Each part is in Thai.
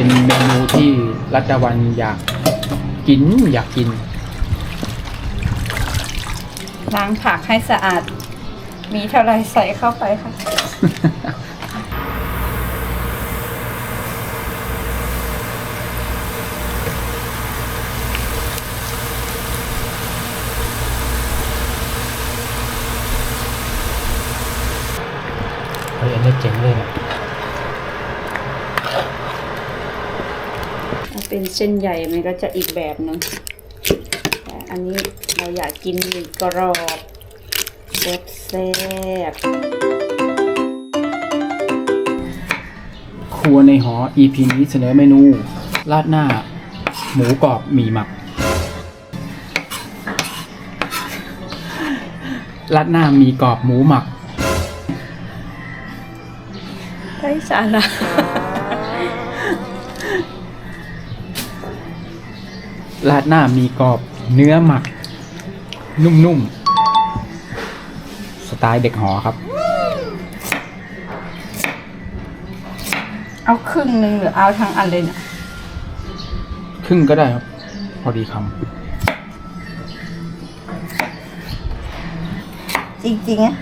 เป็นเมนูที่รัตวันอยากกินอยากกิน ล้างผักให้สะอาด มีเท่าไรใส่เข้าไปค่ะ เฮ้ยอันนี้เจ๋งเลยนะ ถ้า เป็นเส้นใหญ่มันก็จะอีกแบบหนึงแต่อันนี้เราอยากกินกรอบแซ่บแซ่บครัวในหอ EP นี้เสนอเมนู ราดหน้า หมูกรอบหมี่หมัก ราดหน้าหมีกรอบหมูหมักไร้สาระ ราดหน้ามีกรอบเนื้อหมัก นุ่มๆ สไตล์เด็กหอครับ เอาครึ่งหนึ่งหรือเอาทั้งอันเลยเนี่ยครึ่งก็ได้ครับ พอดีคจริงๆอะ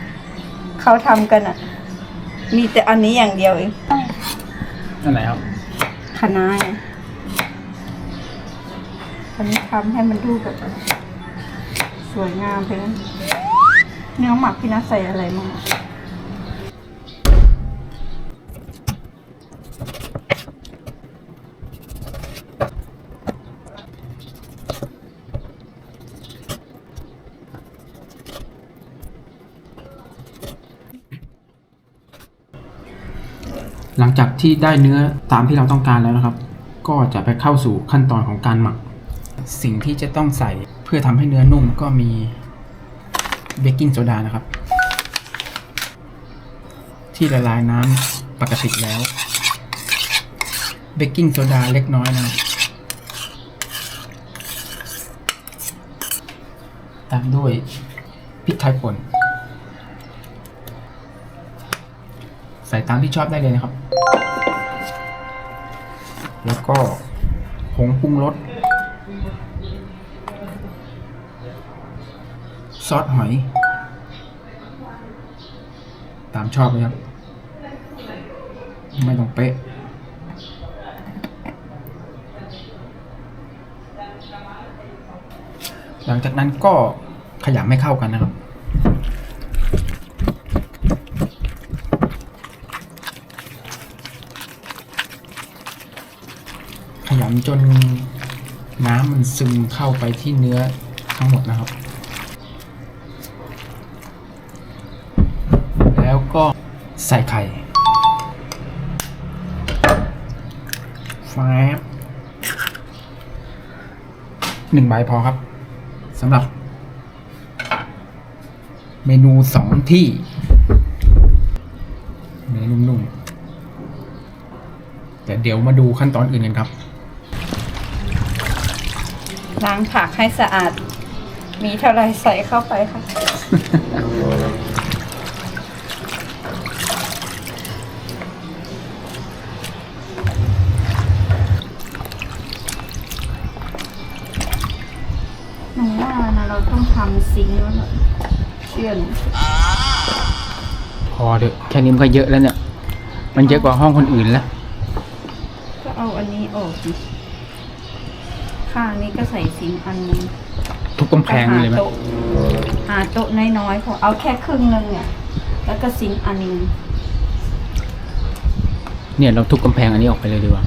เขาทำกันอะมีแต่อันนี้อย่างเดียวเองำนั่นแหละครับคณะไง อันนี้ทำให้มันดูแบบสวยงามไปนะเนื้อหมักพี่นัทใส่อะไรมาหลังจากที่ได้เนื้อตามที่เราต้องการแล้วนะครับ ก็จะไปเข้าสู่ขั้นตอนของการหมัก สิ่งที่จะต้องใส่เพื่อทำให้เนื้อนุ่มก็มีเบกกิ้งโซดานะครับ ที่ละลายน้ำปกติแล้วเบกกิ้งโซดาเล็กน้อยนะตามด้วยพริกไทยป่น ใส่ตามที่ชอบได้เลยนะครับ แล้วก็ผงปรุงรส ซอสหอย ตามชอบเลยครับ ไม่ต้องเป๊ะ หลังจากนั้นก็ขยำให้เข้ากันนะครับขยำจนน้ำมันซึมเข้าไปที่เนื้อทั้งหมดนะครับ แล้ว ก็ใส่ไข่แฟบหนึ่งใบพอครับสำหรับ เมนูสองที่เนื้อนุ่มๆแต่เดี๋ยวมาดูขั้นตอนอื่นกันครับ ล้างผักให้สะอาด มีเท่าไรใส่เข้าไปค่ะ เราต้องทำซิงค์แล้วหน่อยเชื่อหนูพอเถอะแค่นี้มันก็เยอะแล้วเนี่ย มันเยอะกว่าห้องคนอื่นแล้ว ก็เอาอันนี้ออกดิข้างนี้ก็ใส่ซิงค์อันนึงทุกกำแพงเลยไหมหาโต๊ะหาโต๊ะน้อยๆพอเอาแค่ครึ่งนึงเนี่ยแล้วก็ซิงค์อันนึงเนี่ยเราทุกกำแพงอันนี้ออกไปเลยดีกว่า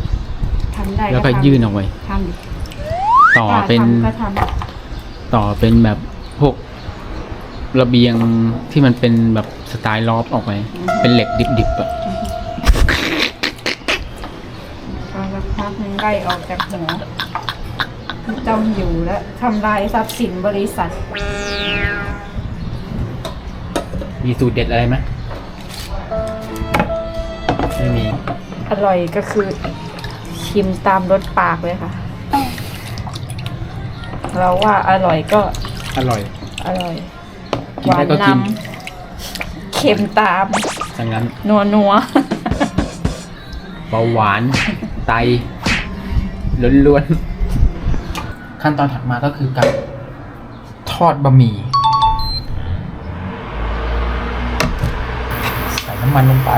ทำได้แล้วก็ทำยื่นออกไปทำดิต่อกล้าเป็น ทำก็ท ต่อเป็นแบบพวกระเบียงที่มันเป็นแบบสไตล์ลอฟออกไป เป็นเหล็กดิบๆอะำพอสักพักหนึงไล่ออกจากหัวไม่ต้องอยู่แล้วทำลายทรัพย์สินบริษัท มีสูตรเด็ดอะไรไหมไม่มี อร่อยก็คือชิมตามรสปากเลยค่ะ เราว่าอร่อยก็อร่อย อร่อย กิหนวาได้นก็นกินำเค็มตามดังนั้นนัวนัวเบาหวาน ไตล้วนๆ ขั้นตอนถัดมาก็คือการทอดบะหมี่ใส่น้ำมันลงไป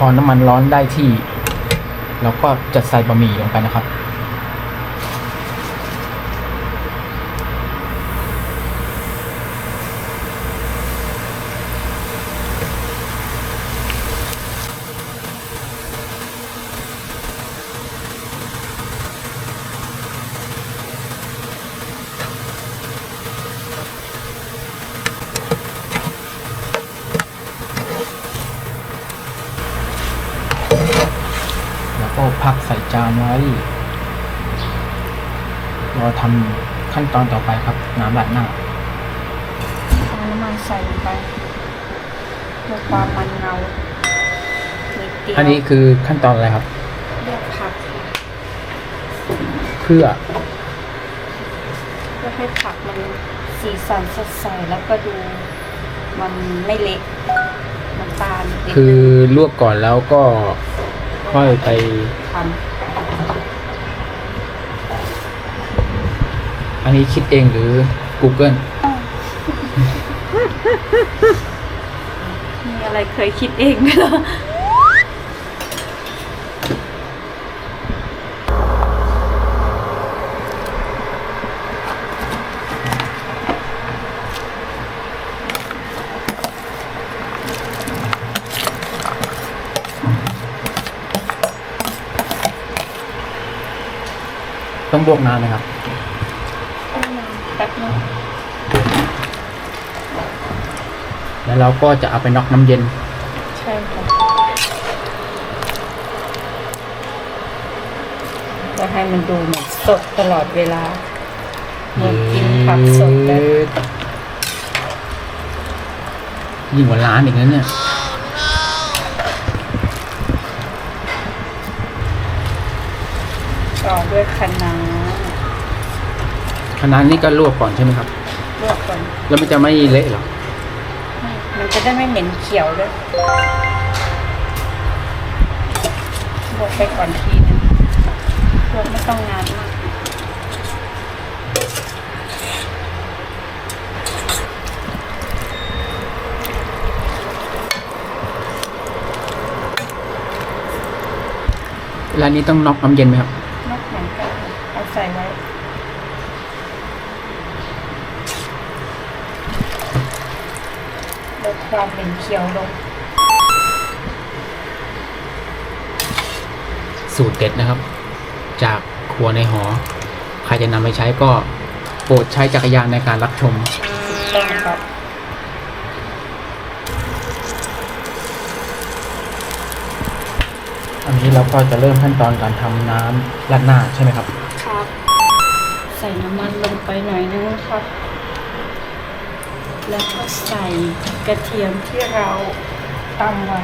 พอน้ำมันร้อนได้ที่ เราก็จะใส่บะหมี่ลงไปนะครับ แล้วก็พักใส่จานไว้รอทำขั้นตอนต่อไปครับ น้ำราดหน้าเอาน้ำมันใส่ลงไปเพื่อความมันเงานิดเดียวอันนี้คือขั้นตอนอะไรครับเรียกผักเพื่อเพื่อให้ผักมันสีสันสดใสแล้วก็ดูมันไม่เละน้ำตาลนิดนึงคือลวกก่อนแล้วก็ค่อยไป ท อันนี้คิดเองหรือ Google ำมีอะไรเคยคิดเองไหมล่ะต้องลวกนานไหมครับแป๊ บนึงแล้วเราก็จะเอาไปน็อกน้ำเย็น ใช่ค่ะจะให้มันดูเหมือนสดตลอดเวลาเหมือนกินผักสดเลยยิ่งกว่าร้านอีกนั้นเนี่ยต่อด้วยคะน้า คณะนี้ก็ลวกก่อนใช่ไหมครับ ลวกก่อนแล้วมันจะไม่เละหรอมันจะได้ไม่เหม็นเขียวด้วยลวกไปก่อนทีนึงลวกไม่ต้องนานมากร้านนี้ต้องน็อกน้ำเย็นไหมครับนอกเหมือนกันเอาใส่ไว้ ลดความเหม็นเขียวลง สูตรเด็ดนะครับ จากครัวในหอ ใครจะนำไปใช้ก็โปรดใช้จักรยานในการรับชมต้องครับอันนี้เราก็จะเริ่มขั้นตอนการทำน้ำราดหน้าใช่ไหมครับ ครับ ใส่น้ำมันลงไปหน่อยนึงครับ แล้วก็ใส่กระเทียมที่เราตำไว้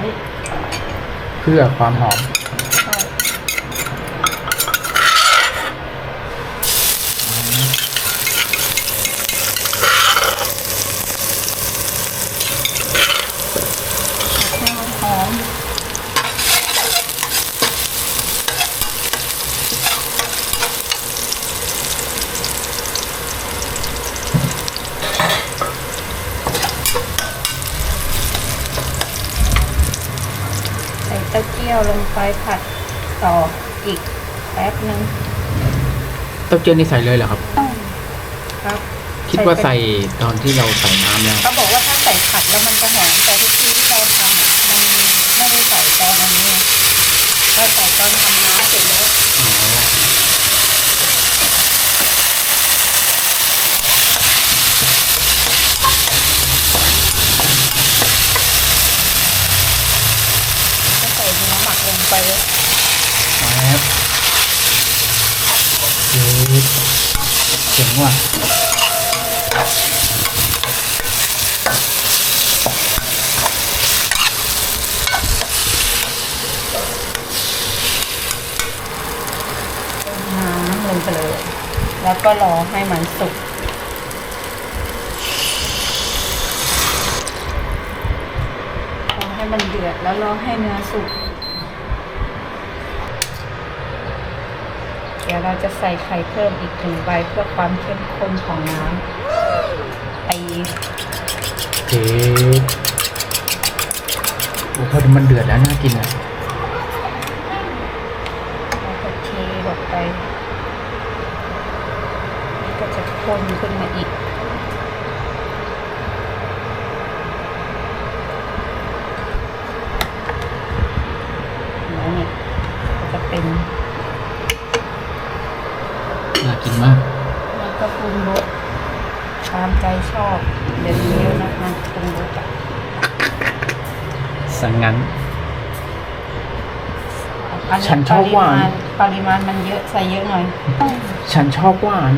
เพื่อความหอม ใช่ให้มันหอม ใส่เต้าเจี้ ยวลงไปผัดต่ออีกแป๊บนึงเต้าเจี้ยวนี่ใส่เลยเหรอครับ ครับคิดว่าเป็นใส่ตอนที่เราใส่น้ำแล้วเขาบอกว่าถ้าใส่ผัดแล้วมันจะหอมแต่ทุกทีที่เราทำอะมันไม่ได้ใส่ตอนอันนี้เราใส่ตอนทำน้ำเสร็จแล้ว อ๋อ ก็ใส่เนื้อหมักลงไปเลย แป๊บยืดเจ๋ งว่ะน้ำลงไปเลย แล้วก็รอให้มันสุกรอให้มันเดือดแล้วรอให้เนื้อสุก ดี๋ยวเราจะใส่ไข่เพิ่มอีกหนึ่งใบเพื่อความเข้มข้นของน้ำตีเอ๊ะโอ้พอมันเดือดแล้วน่ากินอะแล้วก็เทลงไปก็จะข้นขึ้นมาอีก แล้วเนี่ยก็จะเป็น น่ากินมาก แล้วก็ปรุงรสตามใจชอบเดี๋ยวนี้นะคะปรุงรสอะ สังงั้น อัฉันชอบหวานปริมาณมันเยอะใส่เยอะหน่อยฉันชอบหวาน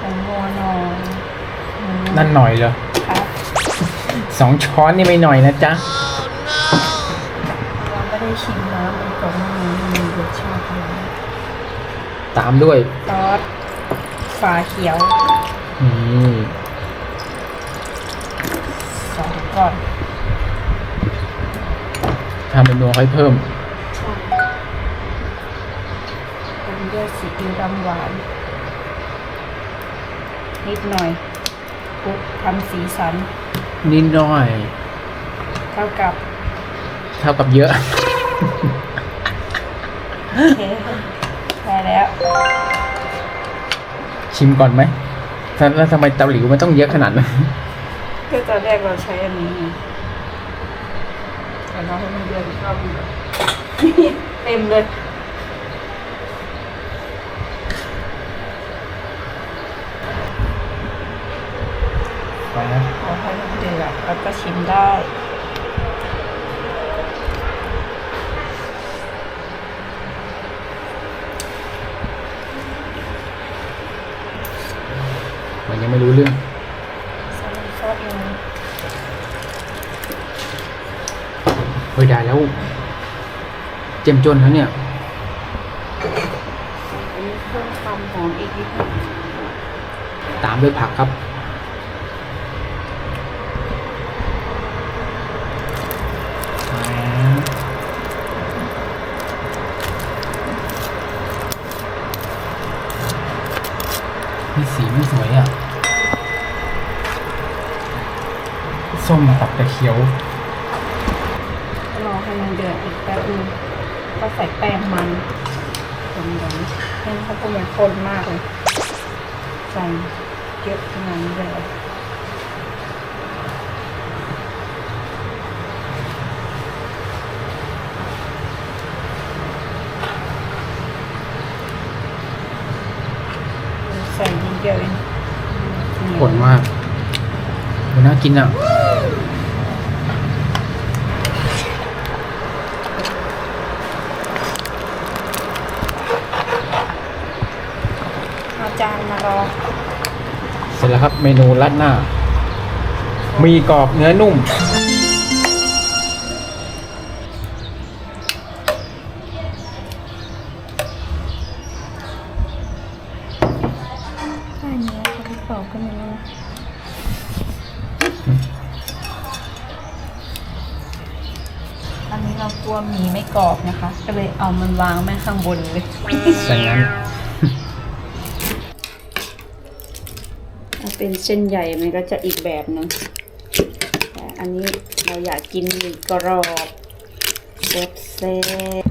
แตงโมหน่อยอืมนั่นหน่อยเหรอครับสองช้อนนี่ไม่หน่อยนะจ๊ะ เราไม่ได้ชิมน้ำมันก่อนว่ามันมีรสชาติอะไรตามด้วยซอสฝาเขียว นี่สองก่อนทำเป็นนัวค่อยเพิ่มใช่ตามด้วยซีอิ๊วดำหวาน นิดหน่อยคลุกทำสีสัน นิดหน่อย เท่ากับ เท่ากับเยอะโอเคได้แล้ว ชิมก่อนไหม แล้วแล้วทำไมเตาหลิวมันต้องเยอะขนาดนั้นคือตอนแรกเราใช้อันนี้ไงแต่เราให้มันเดือดชอบอยู่เต็มเลยไปนะขอให้มันเดือดแล้วก็ชิมได้ ยังไม่รู้เรื่องใส่ซอสเฮ้ยได้แล้ว เจ็มจนแล้วเนี่ยเพิ่มความหอมอีกนิดนึงตามด้วยผักครับนี่สีไม่สวยอะ ส้ม ตับกระเขียวรอให้มันเดือดอีกแป๊บนึงก็ใส่แป้งมันตรงนี้แป้งเขาพูดมันข้นมากเลย ใส่เยอะขนาดนี้เลยเหรอใส่นิดเดียวเองผลมากมันน่ากินอะ เอาจานมารอ เสร็จ แล้วครับ เมนูรัดหน้า มีกรอบเนื้อนุ่ม ได้เนื้อเขาที่เป่าก็ไม่รู้นะอันนี้เรากลัวหมีไม่กรอบนะคะ ก็เลยเอามันวางแม่ข้างบนเลยแต่งั้นถ้ เป็นเส้นใหญ่มันก็จะอีกแบบหนึงแต่อันนี้เราอยากกินหมี่กรอบเซฟเซฟ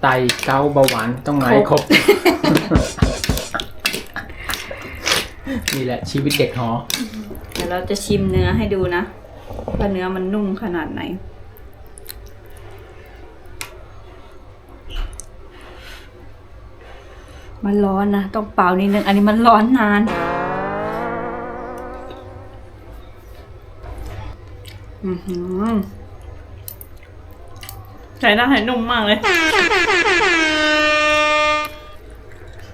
ไตเกาเบาหวานต้องมาให้ครบ นี่แหละชีวิตเด็กหอ เดี๋ยวเราจะชิมเนื้อให้ดูนะว่าเนื้อมันนุ่มขนาดไหน มันร้อนนะ ต้องเป่านิดนึง อันนี้มันร้อนนาน ใช้ได้นุ่มมากเลย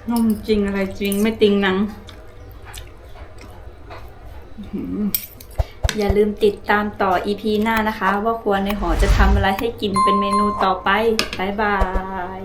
นุ่มจริงอะไรจริงไม่ติงหนัง อย่าลืมติดตามต่อ EP หน้านะคะ ว่าครัวในหอจะทำอะไรให้กินเป็นเมนูต่อไป บ๊ายบาย